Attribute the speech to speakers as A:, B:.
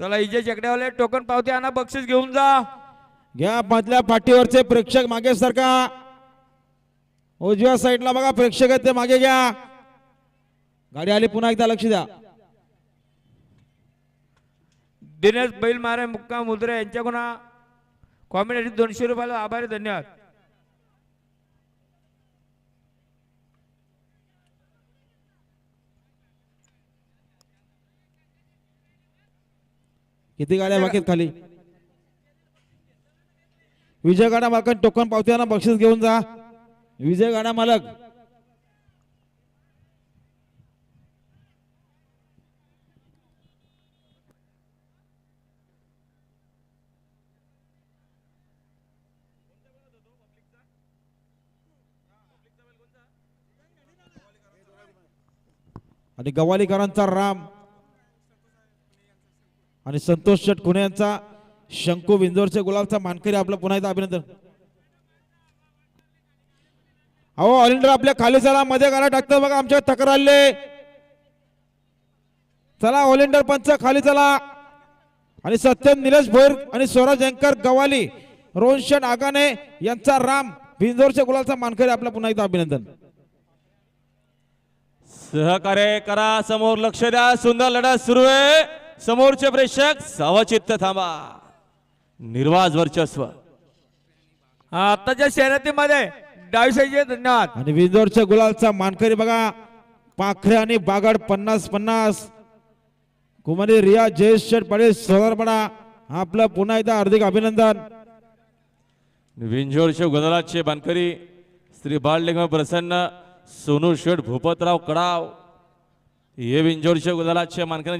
A: चला इजे चकड्यावाले टोकन पावते आणा बक्षीस घेऊन जा.
B: घ्या मधल्या पाठीवरचे प्रेक्षक मागे सरका. उजव्या साईडला बघा प्रेक्षक आहेत ते मागे घ्या. गाडी आली पुन्हा एकदा लक्ष द्या.
A: दिनेश बैल मारे मुक्काम मुद्रे यांच्याकडून कॉमेडी दोनशे रुपयाला आभारी धन्यवाद.
B: किती गाड्या बाकी खाली? विजय गाडा मालक टोकन पावत्याना बक्षीस घेऊन जा. विजय गाडा मालक. आणि गवालीकरांचा राम. आणि संतोष शेट खुण्यांचा यांचा शंकू विंजोरचे गुलाबचा मानकरी आपलं पुन्हा एकदा अभिनंदन. अहो ऑलिंडर आपल्या खाली चला मध्ये गाडा टाकतात बघा आमच्या तक्रारले. चला ऑलिंडर पंच खाली चला. आणि सत्यन निलेश भोईर आणि स्वराज अंकर गवाली रोहनशन आगाने यांचा राम विंजोरच्या गुलाबचा मानकरी आपला पुन्हा एकदा अभिनंदन.
C: सहकार्य करा समोर लक्ष द्या सुंदर लढा सुरू आहे. समोरचे प्रेक्षक सावचित्त थांबा. निर्वाज वर्चस्व.
A: आताच्या शर्यतीमध्ये डावीसाईचे धन्यवाद.
B: आणि विंजोरच्या गुलालचा मानकरी बघा. पाखरे आणि बागड पन्नास पन्नास. कुमारी रिया जयेश शेठ पाटील आपलं पुन्हा एकदा हार्दिक अभिनंदन.
C: विंझोरचे गोंधळाचे बानकरी श्री बाळलिंग प्रसन्न सोनू शेठ भूपतराव कडाव. हे विंझोरचे गोंधळाचे मानकरी